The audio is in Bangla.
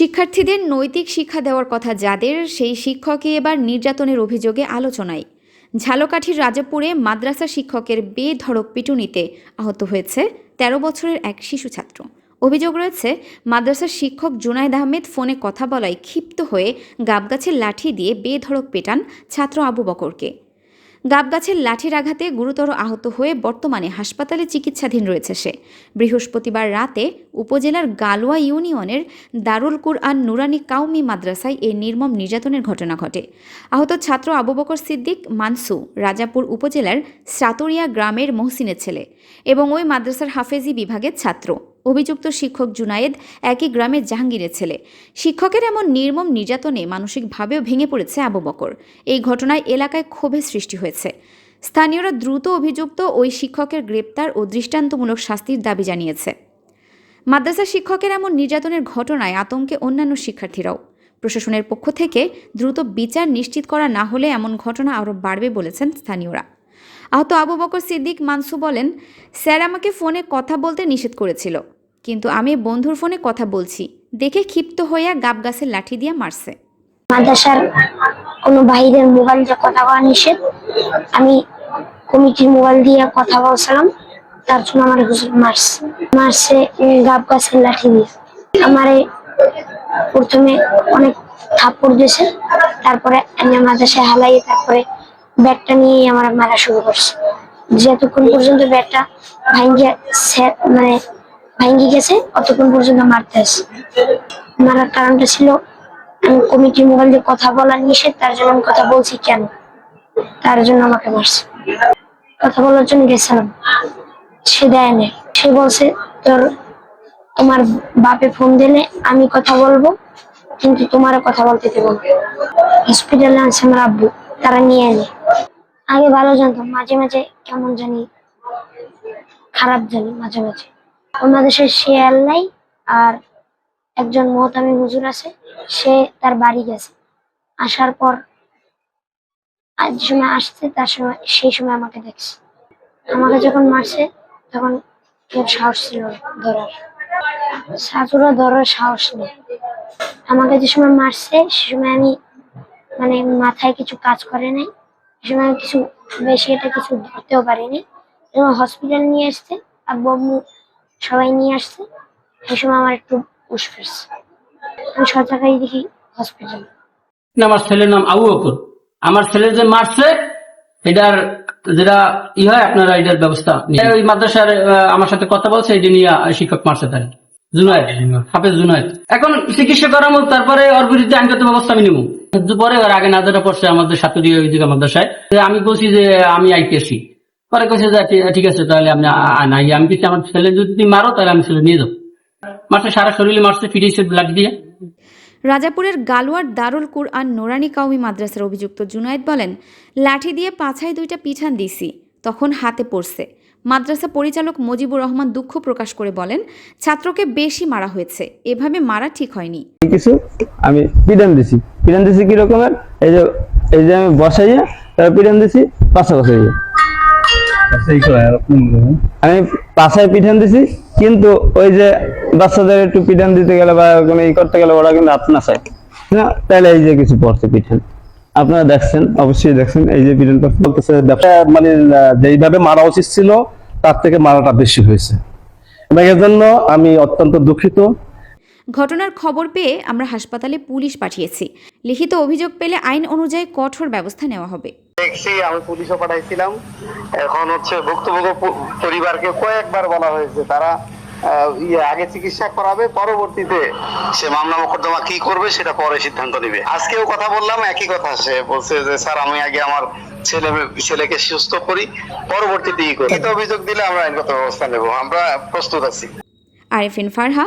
শিক্ষার্থীদের নৈতিক শিক্ষা দেওয়ার কথা যাদের, সেই শিক্ষকই এবার নির্যাতনের অভিযোগে আলোচনায়। ঝালকাঠির রাজাপুরে মাদ্রাসা শিক্ষকের বেধড়ক পিটুনিতে আহত হয়েছে তেরো বছরের এক শিশু ছাত্র। অভিযোগ রয়েছে মাদ্রাসার শিক্ষক জুনায়দ আহমেদ ফোনে কথা বলায় ক্ষিপ্ত হয়ে গাবগাছের লাঠি দিয়ে বেধড়ক পেটান ছাত্র আবু বকরকে। গাবগাছের লাঠির আঘাতে গুরুতর আহত হয়ে বর্তমানে হাসপাতালে চিকিৎসাধীন রয়েছে সে। বৃহস্পতিবার রাতে উপজেলার গালুয়া ইউনিয়নের দারুল কুরআন নুরানি কাউমি মাদ্রাসায় এই নির্মম নির্যাতনের ঘটনা ঘটে। আহত ছাত্র আবু বকর সিদ্দিক মানসু রাজাপুর উপজেলার সাতরিয়া গ্রামের মহসিনের ছেলে এবং ওই মাদ্রাসার হাফেজি বিভাগের ছাত্র। অভিযুক্ত শিক্ষক জুনায়েদ একই গ্রামের জাহাঙ্গীরের ছেলে। শিক্ষকের এমন নির্মম নির্যাতনে মানসিকভাবেও ভেঙে পড়েছে আবু বকর। এই ঘটনায় এলাকায় ক্ষোভের সৃষ্টি হয়েছে। স্থানীয়রা দ্রুত অভিযুক্ত ওই শিক্ষকের গ্রেপ্তার ও দৃষ্টান্তমূলক শাস্তির দাবি জানিয়েছে। মাদ্রাসা শিক্ষকের এমন নির্যাতনের ঘটনায় আতঙ্কে অন্যান্য শিক্ষার্থীরাও। প্রশাসনের পক্ষ থেকে দ্রুত বিচার নিশ্চিত করা না হলে এমন ঘটনা আরও বাড়বে বলেছেন স্থানীয়রা। আহত আবু বকর সিদ্দিক মানসু বলেন, স্যার আমাকে ফোনে কথা বলতে নিষেধ করেছিল, কিন্তু আমি বন্ধুর ফোনে কথা বলছি। দেখে ক্ষিপ্ত হইয়া গাব গাছের লাঠি দিয়ে মারছে। মাদ্রাসার কোনো বাইরের মোবাইল দিয়ে কথা বলা নিষেধ। আমি কমিটির মোবাইল দিয়ে কথা বলছিলাম, তার জন্য আমার হুজুর মারছে মারছে গাব গাছের লাঠি দিয়ে। আমারে প্রথমে অনেক থাপ্পড় দিয়েছে, তারপরে আমি মাদ্রাসায় হালাই তারপরে ব্যাগটা নিয়ে আমার মারা শুরু করছে। যতক্ষণ পর্যন্ত ব্যাগটা ভাঙ্গিয়া মানে ভাঙ্গি গেছে, অতক্ষণ পর্যন্ত মারতে আসে মারার কারণটা ছিল, আমি কমিটির মোবাইল দিয়ে কথা বলা নিষেধ, তার জন্য আমি কথা বলছি কেন? তার জন্য আমাকে মারছে। কথা বলার জন্য গেছিলাম। সে দেয় না সে বলছে, তোর তোমার বাপে ফোন দিলে আমি কথা বলব, কিন্তু তোমারও কথা বলতে দেবো হসপিটালে আনছে আমার আব্বু। তারা নিয়ে এনে আগে ভালো জানতাম, মাঝে মাঝে কেমন জানি খারাপ জানি মাঝে মাঝে। আমাদের সে শেয়ার নাই আর একজন মহতামি হুজুর আছে, সে তার বাড়ি গেছে। আসার পর আজ সময় আসছে, তার সময়, সেই সময় আমাকে দেখছে। আমাকে যখন মারছে, তখন কেউ সাহস ছিল ধরার। ছাত্ররা ধরার সাহস নেই। আমাকে যে সময় মারছে, সে সময় আমি মানে মাথায় কিছু কাজ করে নাই। সময় কিছু বেশি এটা কিছু ধরতেও পারিনি। এবং হসপিটাল নিয়ে আসছে আব্বু আম্মু সবাই নিয়ে আসছে। সেই সময় আমার একটু উস আমি সরকারি দেখি হসপিটাল আমার ছেলের নাম আবু বকর। আমার ছেলে যে মারছে, এটার যেটা ই হয়, আপনারা এটার ব্যবস্থা। ওই মাদ্রাসার আমার সাথে কথা বলছে এটা নিয়ে শিক্ষক মারছে তাই জুনায়দ। হাফেজ জুনায়দ। এখন চিকিৎসা করার মতো তারপরে ওর বিরুদ্ধে আইনগত ব্যবস্থা আমি নিব। পরে ওর আগে নাজারা পড়ছে আমাদের সাথে ওই দিকে মাদ্রাসায়। আমি বলছি যে আমি আইতেছি পরে কইছে ঠিক- আছে, তাহলে আপনি আ- আ- নাই। আমি কিছু আমার ছেলে যদি তুমি মারো, তাহলে আমি ছেলে নিয়ে যাব। মারছে, সারা শরীরে মারছে ফিরিয়েছে লাঠি দিয়ে। রাজাপুরের গালোয়ার দারুল কুরআন নোরানি কাউমি মাদ্রাসার অভিযুক্ত জুনায়েদ বলেন, লাঠি দিয়ে পাছায় দুইটা পিছান দিছি তখন হাতে পড়ছে। মাদ্রাসা পরিচালক মুজিবুর রহমান দুঃখ প্রকাশ করে বলেন, ছাত্রকে বেশি মারা হয়েছে, এভাবে মারা ঠিক হয়নি। কিছু আমি পিটান দিছি। পিটান দিছি কি রকমের? এই যে এই যে আমি বসাইয়া তারপর পিটান দিছি পাশা বসাইয়া আমি পাশায় পিঠান দিছি কিন্তু ওই যে বাচ্চাদের একটু পিঠান দিতে গেলে বা কোনো ই করতে গেলে ওরা কিন্তু আপনা চায়। না তাহলে এই যে কিছু পড়ছে পিঠান আপনারা দেখছেন অবশ্যই দেখছেন এই যে পিঠান বলতেছে মানে যেইভাবে মারা উচিত ছিল তার থেকে মারাটা বেশি হয়েছে। এবং এর জন্য আমি অত্যন্ত দুঃখিত। ঘটনার খবর পেয়ে আমরা হাসপাতালে পুলিশ পাঠিয়েছি। লিখিত অভিযোগ পেলে আইন অনুযায়ী কঠোর ব্যবস্থা নেওয়া হবে। দেখছি আমি পুলিশও পাঠাইছিলাম। এখন হচ্ছে ভুক্তভোগী পরিবারকে কয়েকবার বলা হয়েছে তারা ইয়ে আগে চিকিৎসা করাবে পরবর্তীতে সে মামলা মোকদ্দমা কি করবে সেটা পরে সিদ্ধান্ত নিবে। আজকেও কথা বললাম একই কথা সে বলছে যে স্যার আমি আগে আমার ছেলে ছেলেকে সুস্থ করি পরবর্তীতে ই করি। অভিযোগ দিলে আমরা আইনগত ব্যবস্থা নেব আমরা প্রস্তুত আছি। Arefin Farha